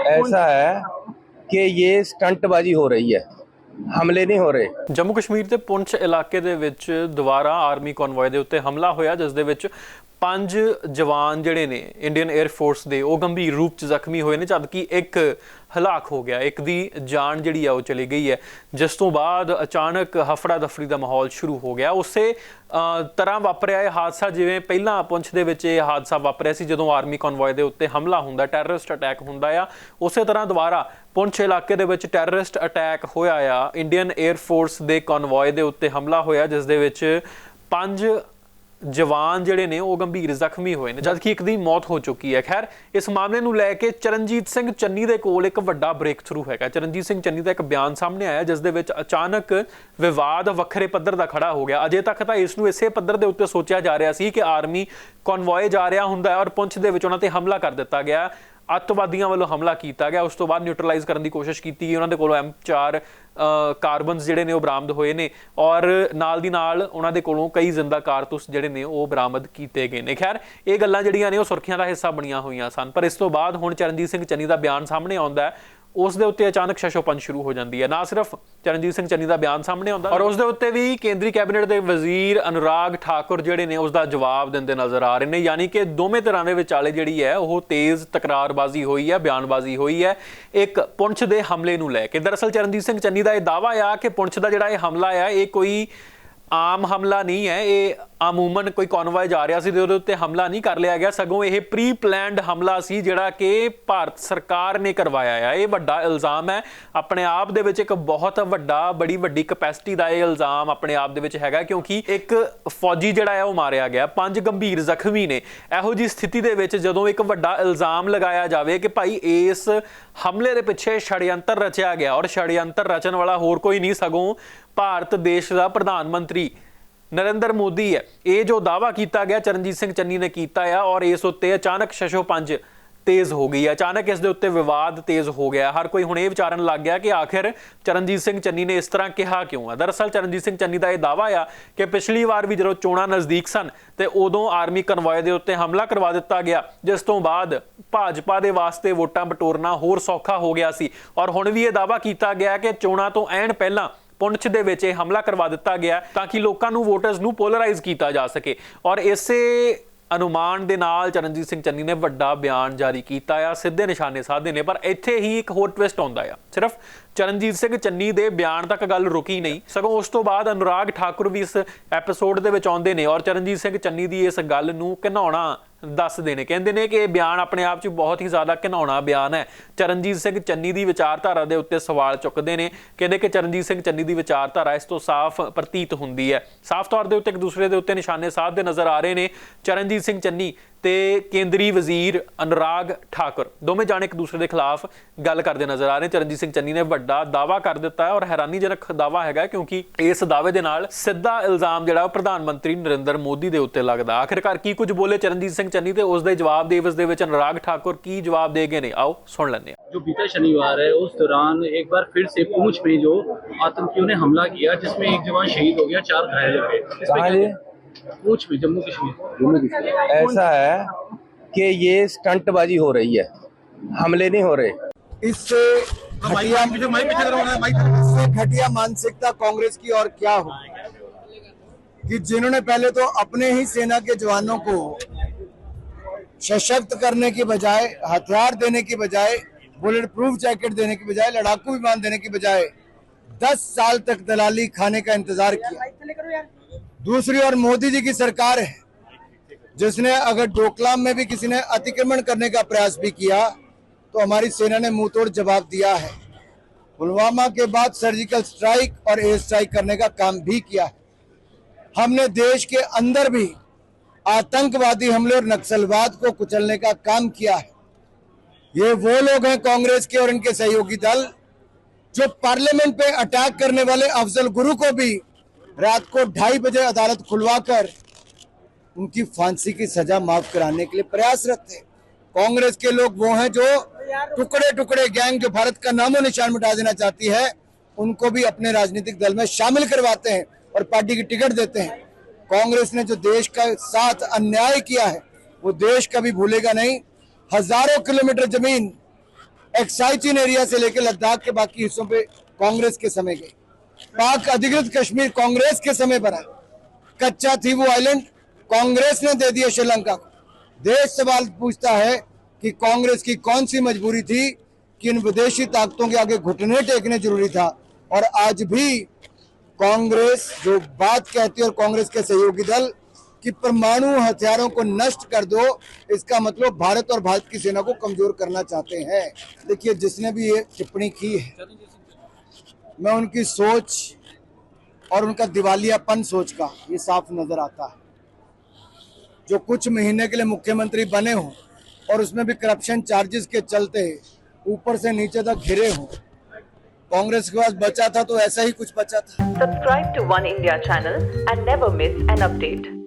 ऐसा है कि ये स्टंटबाजी हो रही है हमले नहीं हो रहे ਜੰਮੂ ਕਸ਼ਮੀਰ ਦੇ ਪੁੰਛ ਇਲਾਕੇ ਦੇ ਵਿੱਚ ਦੁਬਾਰਾ ਆਰਮੀ ਕਨਵੋਏ ਦੇ ਉੱਤੇ ਹਮਲਾ ਹੋਇਆ ਜਿਸ ਦੇ ਵਿੱਚ ਪੰਜ ਜਵਾਨ ਜਿਹੜੇ ਨੇ ਇੰਡੀਅਨ 에ਅਰ ਫੋਰਸ ਦੇ, ਉਹ ਗੰਭੀਰ ਰੂਪ 'ਚ ਜ਼ਖਮੀ ਹੋਏ ਨੇ, ਜਦਕਿ ਇੱਕ ਹਲਾਕ ਹੋ ਗਿਆ, ਇੱਕ ਦੀ ਜਾਨ ਜਿਹੜੀ ਆ ਉਹ ਚਲੀ ਗਈ ਹੈ। ਜਿਸ ਤੋਂ ਬਾਅਦ ਅਚਾਨਕ ਹਫੜਾ ਦਫੜੀ ਦਾ ਮਾਹੌਲ ਸ਼ੁਰੂ ਹੋ ਗਿਆ। ਉਸੇ ਤਰ੍ਹਾਂ ਵਾਪਰਿਆ ਇਹ ਹਾਦਸਾ, ਜਿਵੇਂ ਪਹਿਲਾਂ ਪੁੰਛ ਦੇ ਵਿੱਚ ਇਹ ਹਾਦਸਾ ਵਾਪਰਿਆ ਸੀ, ਜਦੋਂ ਆਰਮੀ ਕਨਵੋਏ ਦੇ ਉੱਤੇ ਹਮਲਾ ਹੁੰਦਾ, ਟੈਰਰਿਸਟ ਅਟੈਕ ਹੁੰਦਾ ਆ। ਉਸੇ ਤਰ੍ਹਾਂ ਦੁਬਾਰਾ ਪੁੰਛ ਇਲਾਕੇ ਦੇ ਵਿੱਚ ਟੈਰਰਿਸਟ ਅਟੈਕ ਹੋਇਆ ਆ। ਇੰਡੀਅਨ 에ਅਰ ਫੋਰਸ ਦੇ ਕਨਵੋਏ ਦੇ ਉੱਤੇ ਹਮਲਾ ਹੋਇਆ, ਜਿਸ ਦੇ ਵਿੱਚ ਪੰਜ ਜਵਾਨ ਜਿਹੜੇ ਨੇ, ਉਹ ਗੰਭੀਰ ਜ਼ਖਮੀ ਹੋਏ ਨੇ। ਜਦਕਿ ਇੱਕ ਦੀ ਮੌਤ ਹੋ ਚੁੱਕੀ ਹੈ। ਖੈਰ, ਇਸ ਮਾਮਲੇ ਨੂੰ ਲੈ ਕੇ ਚਰਨਜੀਤ ਸਿੰਘ ਚੰਨੀ ਦੇ ਕੋਲ ਇੱਕ ਵੱਡਾ ਬ੍ਰੇਕ ਥਰੂ ਹੈਗਾ ਚਰਨਜੀਤ ਸਿੰਘ ਚੰਨੀ ਦਾ ਇੱਕ ਬਿਆਨ ਸਾਹਮਣੇ ਆਇਆ, ਜਿਸ ਦੇ ਵਿੱਚ ਅਚਾਨਕ ਵਿਵਾਦ ਵੱਖਰੇ ਪੱਧਰ ਦਾ ਖੜਾ ਹੋ ਗਿਆ। ਅਜੇ ਤੱਕ ਤਾਂ ਇਸ ਨੂੰ ਇਸੇ ਪੱਧਰ ਦੇ ਉੱਤੇ ਸੋਚਿਆ ਜਾ ਰਿਹਾ ਸੀ ਕਿ ਆਰਮੀ ਕਨਵੋਏ ਜਾ ਰਿਹਾ ਹੁੰਦਾ ਹੈ ਔਰ ਪੁੰਛ ਦੇ ਵਿੱਚ ਉਹਨਾਂ ਤੇ ਹਮਲਾ ਕਰ ਦਿੱਤਾ ਗਿਆ। ਅੱਤਵਾਦੀਆਂ ਵੱਲੋਂ ਹਮਲਾ ਕੀਤਾ ਗਿਆ। ਉਸ ਤੋਂ ਬਾਅਦ ਨਿਊਟਰਲਾਈਜ਼ ਕਰਨ ਦੀ ਕੋਸ਼ਿਸ਼ ਕੀਤੀ ਗਈ। ਉਹਨਾਂ ਦੇ ਕੋਲੋਂ M4 ਕਾਰਬਨਸ ਜਿਹੜੇ ਨੇ ਉਹ ਬਰਾਮਦ ਹੋਏ ਨੇ ਔਰ ਨਾਲ ਦੀ ਨਾਲ ਉਹਨਾਂ ਦੇ ਕੋਲੋਂ ਕਈ ਜ਼ਿੰਦਾ ਕਾਰਤੂਸ ਜਿਹੜੇ ਨੇ ਉਹ ਬਰਾਮਦ ਕੀਤੇ ਗਏ ਨੇ। ਖੈਰ, ਇਹ ਗੱਲਾਂ ਜਿਹੜੀਆਂ ਨੇ ਉਹ ਸੁਰਖੀਆਂ ਦਾ ਹਿੱਸਾ ਬਣੀਆਂ ਹੋਈਆਂ ਸਨ। ਪਰ ਇਸ ਤੋਂ ਬਾਅਦ ਹੁਣ ਚਰਨਜੀਤ ਸਿੰਘ ਚੰਨੀ ਦਾ ਬਿਆਨ ਸਾਹਮਣੇ ਆਉਂਦਾ ਹੈ। ਉਸ ਦੇ ਉੱਤੇ ਅਚਾਨਕ ਸ਼ਸ਼ੋਪਨ ਸ਼ੁਰੂ ਹੋ ਜਾਂਦੀ ਹੈ। ਨਾ ਸਿਰਫ ਚਰਨਜੀਤ ਸਿੰਘ ਚੰਨੀ ਦਾ ਬਿਆਨ ਸਾਹਮਣੇ ਆਉਂਦਾ ਔਰ ਉਸ ਦੇ ਉੱਤੇ ਵੀ ਕੇਂਦਰੀ ਕੈਬਨਿਟ ਦੇ ਵਜ਼ੀਰ ਅਨੁਰਾਗ ਠਾਕੁਰ ਜਿਹੜੇ ਨੇ ਉਸ ਦਾ ਜਵਾਬ ਦਿੰਦੇ ਨਜ਼ਰ ਆ ਰਹੇ ਨੇ। ਯਾਨੀ ਕਿ ਦੋਵੇਂ ਤਰ੍ਹਾਂ ਦੇ ਵਿਚਾਲੇ ਜਿਹੜੀ ਹੈ, ਉਹ ਤੇਜ਼ ਤਕਰਾਰਬਾਜ਼ੀ ਹੋਈ ਹੈ, ਬਿਆਨਬਾਜ਼ੀ ਹੋਈ ਹੈ, ਇੱਕ ਪੁੰਛ ਦੇ ਹਮਲੇ ਨੂੰ ਲੈ ਕੇ। ਦਰਅਸਲ ਚਰਨਜੀਤ ਸਿੰਘ ਚੰਨੀ ਦਾ ਇਹ ਦਾਵਾ ਆ ਕਿ ਪੁੰਛ ਦਾ ਜਿਹੜਾ ਇਹ ਹਮਲਾ ਆ, ਇਹ ਕੋਈ ਆਮ ਹਮਲਾ ਨਹੀਂ ਹੈ, ਇਹ ਅਮੂਮਨ ਕੋਈ ਕਨਵਾਏ ਜਾ ਰਿਹਾ ਸੀ ਤੇ ਉਹਦੇ ਉੱਤੇ ਹਮਲਾ ਨਹੀਂ ਕਰ ਲਿਆ ਗਿਆ। ਸਗੋਂ ਇਹ ਪ੍ਰੀ ਪਲਾਨਡ ਹਮਲਾ ਸੀ ਜਿਹੜਾ ਕਿ ਭਾਰਤ ਸਰਕਾਰ ਨੇ ਕਰਵਾਇਆ ਆ। ਇਹ ਵੱਡਾ ਇਲਜ਼ਾਮ ਹੈ। ਆਪਣੇ ਆਪ ਦੇ ਵਿੱਚ ਇੱਕ ਬਹੁਤ ਵੱਡਾ, ਬੜੀ ਵੱਡੀ ਕਪੈਸਿਟੀ ਦਾ ਇਹ ਇਲਜ਼ਾਮ ਆਪਣੇ ਆਪ ਦੇ ਵਿੱਚ ਹੈਗਾ, ਕਿਉਂਕਿ ਇੱਕ ਫੌਜੀ ਜਿਹੜਾ ਹੈ ਉਹ ਮਾਰਿਆ ਗਿਆ। ਪੰਜ ਗੰਭੀਰ ਜ਼ਖਮੀ ਨੇ। ਇਹੋ ਜੀ ਸਥਿਤੀ ਦੇ ਵਿੱਚ ਜਦੋਂ ਇੱਕ ਵੱਡਾ ਇਲਜ਼ਾਮ ਲਗਾਇਆ ਜਾਵੇ ਕਿ ਭਾਈ ਇਸ ਹਮਲੇ ਦੇ ਪਿੱਛੇ ਛੜਯੰਤਰ ਰਚਿਆ ਗਿਆ ਔਰ ਛੜਯੰਤਰ ਰਚਣ ਵਾਲਾ ਹੋਰ ਕੋਈ ਨਹੀਂ, ਸਗੋਂ ਭਾਰਤ ਦੇਸ਼ ਦਾ ਪ੍ਰਧਾਨ ਮੰਤਰੀ ਨਰਿੰਦਰ ਮੋਦੀ ਹੈ। ਇਹ ਜੋ ਦਾਵਾ ਕੀਤਾ ਗਿਆ, ਚਰਨਜੀਤ ਸਿੰਘ ਚੰਨੀ ਨੇ ਕੀਤਾ ਆ ਔਰ ਇਸ ਉੱਤੇ ਅਚਾਨਕ ਸ਼ਸ਼ੋ ਪੰਜ ਤੇਜ਼ ਹੋ ਗਈ ਅਚਾਨਕ ਇਸ ਦੇ ਉੱਤੇ ਵਿਵਾਦ ਤੇਜ਼ ਹੋ ਗਿਆ। ਹਰ ਕੋਈ ਹੁਣ ਇਹ ਵਿਚਾਰਨ ਲੱਗ ਗਿਆ ਕਿ ਆਖਿਰ ਚਰਨਜੀਤ ਸਿੰਘ ਚੰਨੀ ਨੇ ਇਸ ਤਰ੍ਹਾਂ ਕਿਹਾ ਕਿਉਂ ਆ? ਦਰਅਸਲ ਚਰਨਜੀਤ ਸਿੰਘ ਚੰਨੀ ਦਾ ਇਹ ਦਾਵਾ ਆ ਕਿ ਪਿਛਲੀ ਵਾਰ ਵੀ ਜਦੋਂ ਚੋਣਾਂ ਨਜ਼ਦੀਕ ਸਨ ਤੇ ਉਦੋਂ ਆਰਮੀ ਕਨਵਾਏ ਦੇ ਉੱਤੇ ਹਮਲਾ ਕਰਵਾ ਦਿੱਤਾ ਗਿਆ, ਜਿਸ ਤੋਂ ਬਾਅਦ ਭਾਜਪਾ ਦੇ ਵਾਸਤੇ ਵੋਟਾਂ ਬਟੋਰਨਾ ਹੋਰ ਸੌਖਾ ਹੋ ਗਿਆ ਸੀ। ਔਰ ਹੁਣ ਵੀ ਇਹ ਦਾਵਾ ਕੀਤਾ ਗਿਆ ਕਿ ਚੋਣਾਂ ਤੋਂ ਐਨ ਪਹਿਲਾਂ ਪੁੰਛ ਦੇ ਵਿੱਚ ਇਹ ਹਮਲਾ ਕਰਵਾ ਦਿੱਤਾ ਗਿਆ ਤਾਂ ਕਿ ਲੋਕਾਂ ਨੂੰ ਵੋਟਰਸ ਨੂੰ ਪੋਲਰਾਈਜ਼ ਕੀਤਾ ਜਾ ਸਕੇ। ਔਰ ਇਸੇ ਅਨੁਮਾਨ ਦੇ ਨਾਲ ਚਰਨਜੀਤ ਸਿੰਘ ਚੰਨੀ ਨੇ ਵੱਡਾ ਬਿਆਨ ਜਾਰੀ ਕੀਤਾ ਆ, ਸਿੱਧੇ ਨਿਸ਼ਾਨੇ ਸਾਧੇ ਨੇ, ਪਰ ਇੱਥੇ ਹੀ ਇੱਕ ਹੋਰ ਟਵਿਸਟ ਆਉਂਦਾ ਆ। ਸਿਰਫ ਚਰਨਜੀਤ ਸਿੰਘ ਚੰਨੀ ਦੇ ਬਿਆਨ ਤੱਕ ਗੱਲ ਰੁਕੀ ਨਹੀਂ। ਸਗੋਂ ਉਸ ਤੋਂ ਬਾਅਦ ਅਨੁਰਾਗ ਠਾਕੁਰ ਵੀ ਇਸ ਐਪੀਸੋਡ ਦੇ ਵਿੱਚ ਆਉਂਦੇ ਨੇ ਔਰ ਚਰਨਜੀਤ ਸਿੰਘ ਚੰਨੀ ਦੀ ਇਸ ਗੱਲ ਨੂੰ ਘਿਨਾਉਣਾ ਦੱਸਦੇ ਨੇ। ਕਹਿੰਦੇ ਨੇ ਕਿ ਇਹ ਬਿਆਨ ਆਪਣੇ ਆਪ 'ਚ ਬਹੁਤ ਹੀ ਜ਼ਿਆਦਾ ਘਿਨਾਉਣਾ ਬਿਆਨ ਹੈ। ਚਰਨਜੀਤ ਸਿੰਘ ਚੰਨੀ ਦੀ ਵਿਚਾਰਧਾਰਾ ਦੇ ਉੱਤੇ ਸਵਾਲ ਚੁੱਕਦੇ ਨੇ। ਕਹਿੰਦੇ ਕਿ ਚਰਨਜੀਤ ਸਿੰਘ ਚੰਨੀ ਦੀ ਵਿਚਾਰਧਾਰਾ ਇਸ ਤੋਂ ਸਾਫ਼ ਪ੍ਰਤੀਤ ਹੁੰਦੀ ਹੈ। ਸਾਫ਼ ਤੌਰ ਦੇ ਉੱਤੇ ਇੱਕ ਦੂਸਰੇ ਦੇ ਉੱਤੇ ਨਿਸ਼ਾਨੇ ਸਾਧਦੇ ਨਜ਼ਰ ਆ ਰਹੇ ਨੇ। ਚਰਨਜੀਤ ਸਿੰਘ ਚੰਨੀ ਤੇ ਕੇਂਦਰੀ ਵਜ਼ੀਰ ਅਨੁਰਾਗ ਠਾਕੁਰ ਦੋਵੇਂ ਜਾਣੇ ਇੱਕ ਦੂਸਰੇ ਦੇ ਖਿਲਾਫ ਗੱਲ ਕਰਦੇ ਨਜ਼ਰ ਆ ਰਹੇ ਚਰਨਜੀਤ ਸਿੰਘ ਚੰਨੀ ਨੇ ਵੱਡਾ ਦਾਵਾ ਕਰ ਦਿੱਤਾ ਹੈ ਔਰ ਹੈਰਾਨੀਜਨਕ ਦਾਵਾ ਹੈਗਾ ਕਿਉਂਕਿ ਇਸ ਦਾਅਵੇ ਦੇ ਨਾਲ ਸਿੱਧਾ ਇਲਜ਼ਾਮ ਜਿਹੜਾ ਉਹ ਪ੍ਰਧਾਨ ਮੰਤਰੀ ਨਰਿੰਦਰ ਮੋਦੀ ਦੇ ਉੱਤੇ ਲੱਗਦਾ ਆਖਿਰਕਾਰ ਕੀ ਕੁਝ ਬੋਲੇ ਚਰਨਜੀਤ ਸਿੰਘ ਚੰਨੀ ਤੇ ਉਸ ਦੇ ਜਵਾਬ ਦੇ ਇਵਜ਼ ਦੇ ਵਿੱਚ ਅਨੁਰਾਗ ਠਾਕੁਰ ਕੀ ਜਵਾਬ ਦੇ ਗਏ ਨੇ ਆਓ ਸੁਣ ਲੈਂਦੇ ਹਾਂ जो बीता शनिवार है उस दौरान एक बार फिर से पूंछ में जो आतंकियों ने हमला किया जिसमें एक जवान शहीद हो गया चार घायल हो गए इस पे कहाँ क्या- जी पूंछ में जम्मू कश्मीर। ऐसा है कि ये स्टंटबाजी हो रही है। हमले नहीं हो रहे। इससे घटिया इससे घटिया मानसिकता कांग्रेस की और क्या हो? कि जिन्होंने पहले तो अपने ही सेना के जवानों को सशक्त करने की बजाय हथियार देने की बजाय बुलेट प्रूफ जैकेट देने की बजाय लड़ाकू विमान देने की बजाय दस साल तक दलाली खाने का इंतज़ार किया। दूसरी ओर मोदी जी की सरकार है, जिसने अगर डोकलाम में भी किसी ने अतिक्रमण करने का प्रयास भी किया तो हमारी सेना ने मुँह तोड़ जवाब दिया है। पुलवामा के बाद सर्जिकल स्ट्राइक और एयर स्ट्राइक करने का काम भी किया है। हमने देश के अंदर भी आतंकवादी हमले और नक्सलवाद को कुचलने का काम किया है। ये वो लोग हैं कांग्रेस के और इनके सहयोगी दल, जो पार्लियामेंट पे अटैक करने वाले अफजल गुरु को भी रात को ढाई बजे अदालत खुलवाकर उनकी फांसी की सजा माफ़ कराने के लिए प्रयासरत थे। कांग्रेस के लोग वो हैं जो टुकड़े टुकड़े गैंग जो भारत का नामो निशान मिटा देना चाहती है, उनको भी अपने राजनीतिक दल में शामिल करवाते हैं और पार्टी की टिकट देते हैं। कांग्रेस ने जो देश का साथ अन्याय किया है, वो देश कभी भूलेगा नहीं। हज़ारों किलोमीटर ज़मीन एक्साइचिन एरिया से लेकर लद्दाख के बाकी हिस्सों पे कांग्रेस के समय गई। पाक अधिकृत कश्मीर कांग्रेस के समय पर बना कच्चा थी वो आइलैंड कांग्रेस ने दे दिया श्रीलंका को। देश सवाल पूछता है कि कांग्रेस की कौन सी मजबूरी थी कि इन विदेशी ताकतों के आगे घुटने टेकने ज़रूरी था? और आज भी कांग्रेस जो बात कहती है और कांग्रेस के सहयोगी दल कि परमाणु हथियारों को नष्ट कर दो, इसका मतलब भारत और भारत की सेना को कमज़ोर करना चाहते हैं। देखिए, जिसने भी ये टिप्पणी की है। मैं उनकी सोच और उनका दिवालियापन सोच का ये साफ़ नज़र आता है जो कुछ महीने के लिए मुख्यमंत्री बने हों और उसमें भी करप्शन चार्जेस के चलते ऊपर से नीचे तक घिरे हों, कांग्रेस के पास बचा था तो ऐसा ही कुछ बचा था subscribe to One India channel and never miss an update.